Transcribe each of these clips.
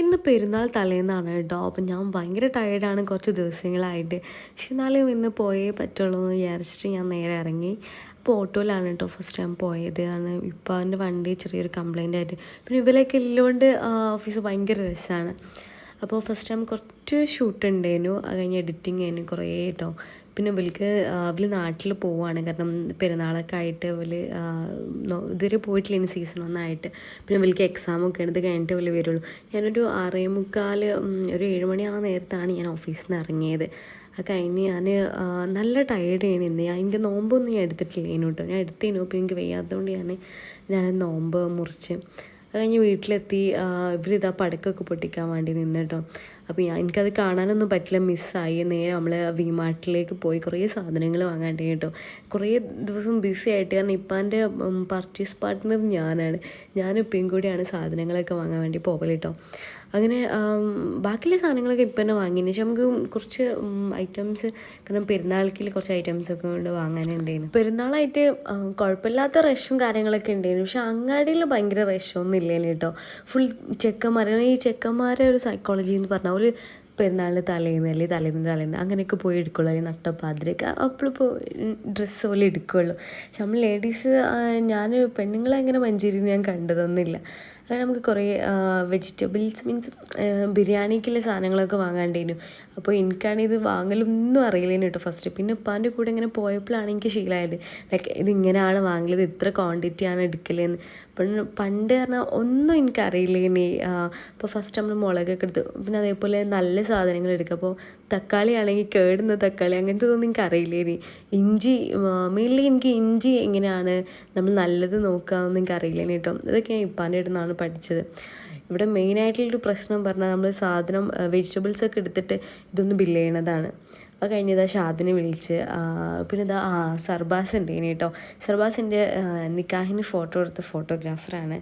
ഇന്ന് പെരുന്നാൾ തലേന്നാണ് കേട്ടോ. അപ്പം ഞാൻ ഭയങ്കര ടയേർഡാണ് കുറച്ച് ദിവസങ്ങളായിട്ട്. പക്ഷെ എന്നാലും ഇന്ന് പോയേ പറ്റുള്ളൂ എന്ന് വിചാരിച്ചിട്ട് ഞാൻ നേരെ ഇറങ്ങി. അപ്പോൾ ഓട്ടോയിലാണ് കേട്ടോ ഫസ്റ്റ് ടൈം പോയത്. കാരണം ഇപ്പോൾ അവന്റെ വണ്ടി ചെറിയൊരു കംപ്ലൈന്റ് ആയിട്ട്. പിന്നെ ഇവരൊക്കെ ഇല്ലോണ്ട് ഓഫീസ് ഭയങ്കര രസമാണ് അപ്പോൾ ഫസ്റ്റ് ടൈം കുറച്ച് ഷൂട്ട് ഉണ്ടായിരുന്നു. അത് കഴിഞ്ഞ് എഡിറ്റിങ് ആയിരുന്നു കുറേ കേട്ടോ പിന്നെ ഇവൾക്ക് ഇവർ നാട്ടിൽ പോവാണ്. കാരണം പെരുന്നാളൊക്കെ ആയിട്ട് ഇവർ ഇതുവരെ പോയിട്ടില്ല ഇനി സീസൺ ഒന്നായിട്ട് പിന്നെ ഇവൾക്ക് എക്സാം ഒക്കെ ഉണ്ട് കഴിഞ്ഞിട്ട് ഇവർ വരുള്ളൂ. ഞാനൊരു ആറേ മുക്കാൽ ഒരു ഏഴ് മണി ആ നേരത്താണ് ഞാൻ ഓഫീസിൽ നിന്ന് ഇറങ്ങിയത്. അത് കഴിഞ്ഞ് ഞാൻ നല്ല ടയേർഡ് ആണ് ഇന്ന്. ഞാൻ എനിക്ക് നോമ്പൊന്നും ഞാൻ എടുത്തിട്ടില്ല കേട്ടോ ഞാൻ എടുത്തേനു. അപ്പോൾ എനിക്ക് വയ്യാത്തതുകൊണ്ട് ഞാൻ ഞാൻ നോമ്പ് മുറിച്ച്. അത് കഴിഞ്ഞ് വീട്ടിലെത്തി ഇവരിതാ പടക്കൊക്കെ പൊട്ടിക്കാൻ വേണ്ടി നിന്നിട്ടോ അപ്പോൾ ഞാൻ എനിക്കത് കാണാനൊന്നും പറ്റില്ല മിസ്സായി. നേരെ നമ്മൾ വിമാർട്ടിലേക്ക് പോയി കുറേ സാധനങ്ങൾ വാങ്ങാണ്ട് കേട്ടോ. കുറേ ദിവസം ബിസി ആയിട്ട് കാരണം ഇപ്പാന്റെ പർച്ചേസ് പാർട്ട്ണർ ഞാനാണ്. ഞാനും ഇപ്പം കൂടിയാണ് സാധനങ്ങളൊക്കെ വാങ്ങാൻ വേണ്ടി പോകൽ കേട്ടോ. അങ്ങനെ ബാക്കിയുള്ള സാധനങ്ങളൊക്കെ ഇപ്പം തന്നെ വാങ്ങിന് പക്ഷെ നമുക്ക് കുറച്ച് ഐറ്റംസ് കാരണം പെരുന്നാൾക്കിൽ കുറച്ച് ഐറ്റംസ് ഒക്കെ കൊണ്ട് വാങ്ങാനുണ്ടായിരുന്നു. പെരുന്നാളായിട്ട് കുഴപ്പമില്ലാത്ത റഷും കാര്യങ്ങളൊക്കെ ഉണ്ടായിരുന്നു. പക്ഷെ അങ്ങാടിയിൽ ഭയങ്കര റഷൊന്നും ഇല്ലേ കേട്ടോ. ഫുൾ ചെക്കന്മാർ ഈ ചെക്കന്മാരെ ഒരു സൈക്കോളജി എന്ന് പറഞ്ഞാൽ ഒരു പെരുന്നാളിന് തലേന്ന് അല്ലെങ്കിൽ തലേന്ന് തലേന്ന് അങ്ങനെയൊക്കെ പോയി എടുക്കുള്ളൂ. അല്ലെങ്കിൽ നട്ടപ്പാതിരൊക്കെ അപ്പോഴിപ്പോൾ ഡ്രസ്സ് പോലെ എടുക്കുള്ളൂ. പക്ഷെ നമ്മൾ ലേഡീസ് ഞാൻ പെണ്ണുങ്ങളെ അങ്ങനെ മഞ്ചേരി ഞാൻ കണ്ടതൊന്നുമില്ല. അങ്ങനെ നമുക്ക് കുറേ വെജിറ്റബിൾസ് മീൻസ് ബിരിയാണിക്കുള്ള സാധനങ്ങളൊക്കെ വാങ്ങാണ്ടേനു. അപ്പോൾ എനിക്കാണെങ്കിൽ ഇത് വാങ്ങലൊന്നും അറിയില്ലേനു കേട്ടോ ഫസ്റ്റ് പിന്നെ ഉപ്പാന്റെ കൂടെ ഇങ്ങനെ പോയപ്പോഴാണ് എനിക്ക് ശീലമായത് ലൈക്ക് ഇത് ഇങ്ങനെയാണ് വാങ്ങലത് ഇത്ര ക്വാണ്ടിറ്റിയാണ് എടുക്കലെന്ന്. അപ്പം പണ്ട് പറഞ്ഞാൽ ഒന്നും എനിക്കറിയില്ലേനി. അപ്പോൾ ഫസ്റ്റ് നമ്മൾ മുളകൊക്കെ എടുത്ത് പിന്നെ അതേപോലെ നല്ല സാധനങ്ങൾ എടുക്കുക അപ്പോൾ തക്കാളി ആണെങ്കിൽ കേടുന്ന തക്കാളി അങ്ങനത്തെ ഒന്നും എനിക്ക് അറിയില്ലേനി ഇഞ്ചി മെയിൻലി എനിക്ക് ഇഞ്ചി എങ്ങനെയാണ് നമ്മൾ നല്ലത് നോക്കാമെന്ന് എനിക്ക് അറിയില്ലേനി കേട്ടോ ഇതൊക്കെ ഞാൻ ഇപ്പാന്റെ അടുത്ത് പഠിച്ചത്. ഇവിടെ മെയിനായിട്ടുള്ളൊരു പ്രശ്നം പറഞ്ഞാൽ നമ്മൾ സാധനം വെജിറ്റബിൾസ് ഒക്കെ എടുത്തിട്ട് ഇതൊന്ന് ബില്ല് ചെയ്യണതാണ്. അത് കഴിഞ്ഞതാ ഷാദിനെ വിളിച്ച് പിന്നെ ഇതാ ആ സർബാസ് ഉണ്ട് ഇനി കേട്ടോ സർബാസിന്റെ നിക്കാഹിന് ഫോട്ടോ എടുത്ത ഫോട്ടോഗ്രാഫറാണ്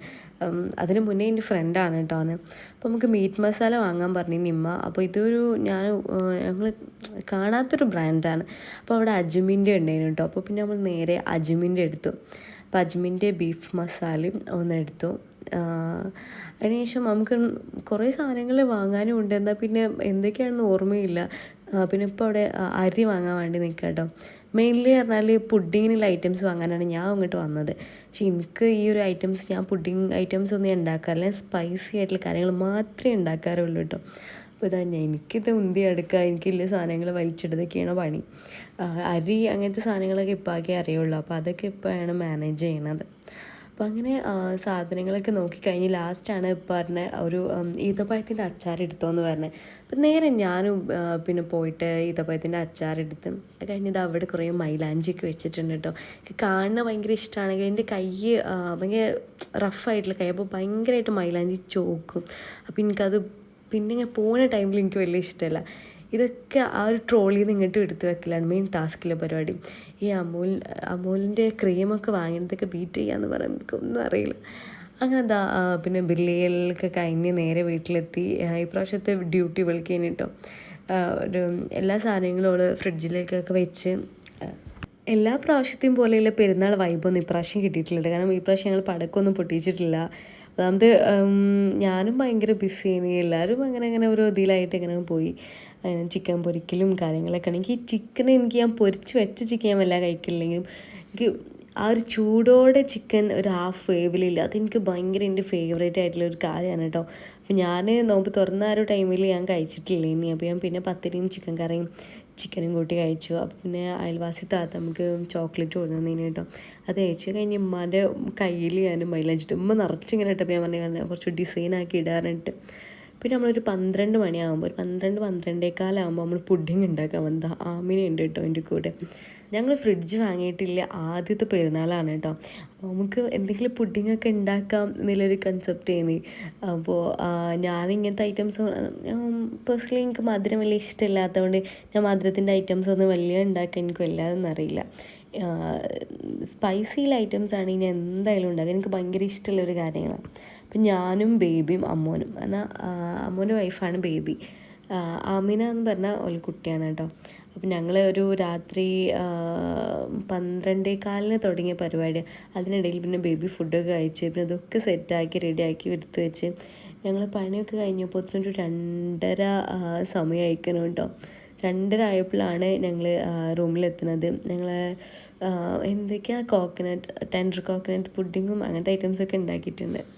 അതിന് മുന്നേ എന്റെ ഫ്രണ്ടാണ് കേട്ടോ അന്ന്. അപ്പോൾ നമുക്ക് മീറ്റ് മസാല വാങ്ങാൻ പറഞ്ഞു നിമ്മ. അപ്പോൾ ഇതൊരു ഞാൻ ഞങ്ങൾ കാണാത്തൊരു ബ്രാൻഡാണ് അപ്പോൾ അവിടെ അജ്മിന്റെ ഉണ്ടായിരുന്നു കേട്ടോ അപ്പോൾ പിന്നെ നമ്മൾ നേരെ അജ്മിന്റെ എടുത്തു. അപ്പോൾ അജ്മിന്റെ ബീഫ് മസാലയും ഒന്ന് എടുത്തു. അതിനുശേഷം നമുക്ക് കുറേ സാധനങ്ങൾ വാങ്ങാനും ഉണ്ട്. എന്നാൽ പിന്നെ എന്തൊക്കെയാണെന്ന് ഓർമ്മയില്ല. പിന്നെ ഇപ്പോൾ അവിടെ അരി വാങ്ങാൻ വേണ്ടി നിൽക്കുക കേട്ടോ മെയിൻലി പറഞ്ഞാൽ പുഡിങ്ങിനുള്ള ഐറ്റംസ് വാങ്ങാനാണ് ഞാൻ അങ്ങോട്ട് വന്നത്. പക്ഷെ എനിക്ക് ഈ ഒരു ഐറ്റംസ് ഞാൻ പുഡിങ് ഐറ്റംസ് ഒന്നും ഉണ്ടാക്കാറില്ല. സ്പൈസി ആയിട്ടുള്ള കാര്യങ്ങൾ മാത്രമേ ഉണ്ടാക്കാറുള്ളൂ കേട്ടോ അപ്പോൾ തന്നെ എനിക്കിത് ഉന്തി എടുക്കുക എനിക്കില്ല സാധനങ്ങൾ വലിച്ചിടുന്നതൊക്കെയാണ് പണി. അരി അങ്ങനത്തെ സാധനങ്ങളൊക്കെ ഇപ്പാക്കേ അറിയുള്ളൂ. അപ്പോൾ അതൊക്കെ ഇപ്പോഴാണ് മാനേജ് ചെയ്യണത്. അപ്പോൾ അങ്ങനെ സാധനങ്ങളൊക്കെ നോക്കിക്കഴിഞ്ഞ് ലാസ്റ്റാണ് പറഞ്ഞ ഒരു ഈത്തപ്പഴത്തിന്റെ അച്ചാർ എടുത്തോന്ന് പറഞ്ഞത് അപ്പം നേരെ ഞാനും പിന്നെ പോയിട്ട് ഈത്തപ്പഴത്തിന്റെ അച്ചാർ എടുത്ത് കഴിഞ്ഞത് അവിടെ കുറേ മൈലാഞ്ചിയൊക്കെ വെച്ചിട്ടുണ്ട് കേട്ടോ. കാണുന്ന ഭയങ്കര ഇഷ്ടമാണെങ്കിൽ എന്റെ കൈ ഭയങ്കര റഫായിട്ടുള്ള കൈ അപ്പോൾ ഭയങ്കരമായിട്ട് മൈലാഞ്ചി ചോക്കും. അപ്പം എനിക്കത് പിന്നെ ഇങ്ങനെ പോകുന്ന ടൈമിൽ എനിക്ക് വലിയ ഇഷ്ടമല്ല. ഇതൊക്കെ ആ ഒരു ട്രോളിൽ നിന്ന് ഇങ്ങോട്ട് എടുത്ത് വെക്കലാണ് മെയിൻ ടാസ്കിലെ പരിപാടി. ഈ അമൂൽ അമൂലിന്റെ ക്രീമൊക്കെ വാങ്ങിയതൊക്കെ ബീറ്റ് ചെയ്യാന്ന് പറയാൻ എനിക്കൊന്നും അറിയില്ല. അങ്ങനെ എന്താ പിന്നെ ബില്ലിയലൊക്കെ കഴിഞ്ഞ് നേരെ വീട്ടിലെത്തി. ഈ പ്രാവശ്യത്തെ ഡ്യൂട്ടി ഇവൾക്ക് കഴിഞ്ഞിട്ടോ ഒരു എല്ലാ സാധനങ്ങളും അവൾ ഫ്രിഡ്ജിലേക്കൊക്കെ വെച്ച് എല്ലാ പ്രാവശ്യത്തെയും പോലെയുള്ള പെരുന്നാൾ വൈബൊന്നും ഇപ്രാവശ്യം കിട്ടിയിട്ടില്ല. കാരണം ഈ പ്രാവശ്യം ഞങ്ങൾ പടക്കമൊന്നും പൊട്ടിച്ചിട്ടില്ല. അതായത് ഞാനും ഭയങ്കര ബിസിയാണ് എല്ലാവരും അങ്ങനെ അങ്ങനെ ഓരോ ഇതിലായിട്ട് ഇങ്ങനെ പോയി. ചിക്കൻ പൊരിക്കലും കാര്യങ്ങളൊക്കെ ആണെങ്കിൽ ചിക്കൻ എനിക്ക് ഞാൻ പൊരിച്ച് വെച്ച ചിക്കൻ ഞാൻ വല്ല കഴിക്കില്ലെങ്കിലും എനിക്ക് ആ ഒരു ചൂടോടെ ചിക്കൻ ഒരു ഹാഫ് വേവിലില്ല അതെനിക്ക് ഭയങ്കര എന്റെ ഫേവറേറ്റ് ആയിട്ടുള്ള ഒരു കാര്യമാണ് കേട്ടോ. അപ്പം ഞാൻ നോമ്പ് തുറന്ന ആ ഒരു ടൈമിൽ ഞാൻ കഴിച്ചിട്ടില്ല ഇനി. അപ്പോൾ ഞാൻ പിന്നെ പത്തിരിയും ചിക്കൻ കറിയും ചിക്കനും കൂട്ടി കഴിച്ചു. അപ്പോൾ പിന്നെ അയൽവാസി താത്ത നമുക്ക് ചോക്ലേറ്റ് കൊടുക്കുന്നതിന് കേട്ടോ. അത് കഴിച്ച് കഴിഞ്ഞ് ഉമ്മാന്റെ കയ്യിൽ ഞാൻ മൈലാഞ്ചിട്ട് ഉമ്മ നിറച്ചിങ്ങനെ ഇട്ടപ്പോൾ ഞാൻ പറഞ്ഞു കുറച്ച് ഡിസൈനാക്കി ഇടാറുണ്ട്. പിന്നെ നമ്മളൊരു പന്ത്രണ്ട് മണിയാകുമ്പോൾ ഒരു പന്ത്രണ്ട് പന്ത്രണ്ടേക്കാലാകുമ്പോൾ നമ്മൾ പുഡിങ് ഉണ്ടാക്കാൻ വന്നത് ആമിന ഉണ്ട് കേട്ടോ എന്റെ കൂടെ. ഞങ്ങൾ ഫ്രിഡ്ജ് വാങ്ങിയിട്ടില്ല ആദ്യത്തെ പെരുന്നാളാണ് കേട്ടോ നമുക്ക് എന്തെങ്കിലും പുഡിംഗ് ഒക്കെ ഉണ്ടാക്കാം എന്നുള്ളൊരു കൺസെപ്റ്റ് ചെയ്യുന്നത് അപ്പോൾ ഞാൻ ഇങ്ങനത്തെ ഐറ്റംസ് പേഴ്സണലി എനിക്ക് മധുരം വലിയ ഇഷ്ടമില്ലാത്തതുകൊണ്ട് ഞാൻ മധുരത്തിന്റെ ഐറ്റംസ് ഒന്നും വലിയ ഉണ്ടാക്കാൻ എനിക്ക് വല്ലാതൊന്നും അറിയില്ല. സ്പൈസിയിലെ ഐറ്റംസ് ആണ് ഇനി എന്തായാലും ഉണ്ടാക്കുക എനിക്ക് ഭയങ്കര ഇഷ്ടമുള്ളൊരു കാര്യങ്ങളാണ് അപ്പം ഞാനും ബേബിയും അമ്മോനും എന്നാൽ അമ്മോന്റെ വൈഫാണ് ബേബി. ആമിന എന്ന് പറഞ്ഞാൽ ഒരു കുട്ടിയാണ് കേട്ടോ. അപ്പം ഞങ്ങൾ ഒരു രാത്രി ആ, പന്ത്രണ്ടേ കാലിന് തുടങ്ങിയ പരിപാടി. അതിനിടയിൽ പിന്നെ ബേബി ഫുഡൊക്കെ കഴിച്ച് പിന്നെ അതൊക്കെ സെറ്റാക്കി റെഡിയാക്കി എടുത്ത് വെച്ച് ഞങ്ങൾ പണിയൊക്കെ കഴിഞ്ഞപ്പോൾ ഒരു രണ്ടര സമയമായിരിക്കണം കേട്ടോ. രണ്ടര ആയപ്പോഴാണ് ഞങ്ങൾ റൂമിലെത്തുന്നത് ഞങ്ങൾ എന്തൊക്കെയാണ് കോക്കനട്ട് ടെൻഡർ കോക്കനട്ട് പുഡിങ്ങും അങ്ങനത്തെ ഐറ്റംസൊക്കെ ഉണ്ടാക്കിയിട്ടുണ്ട്.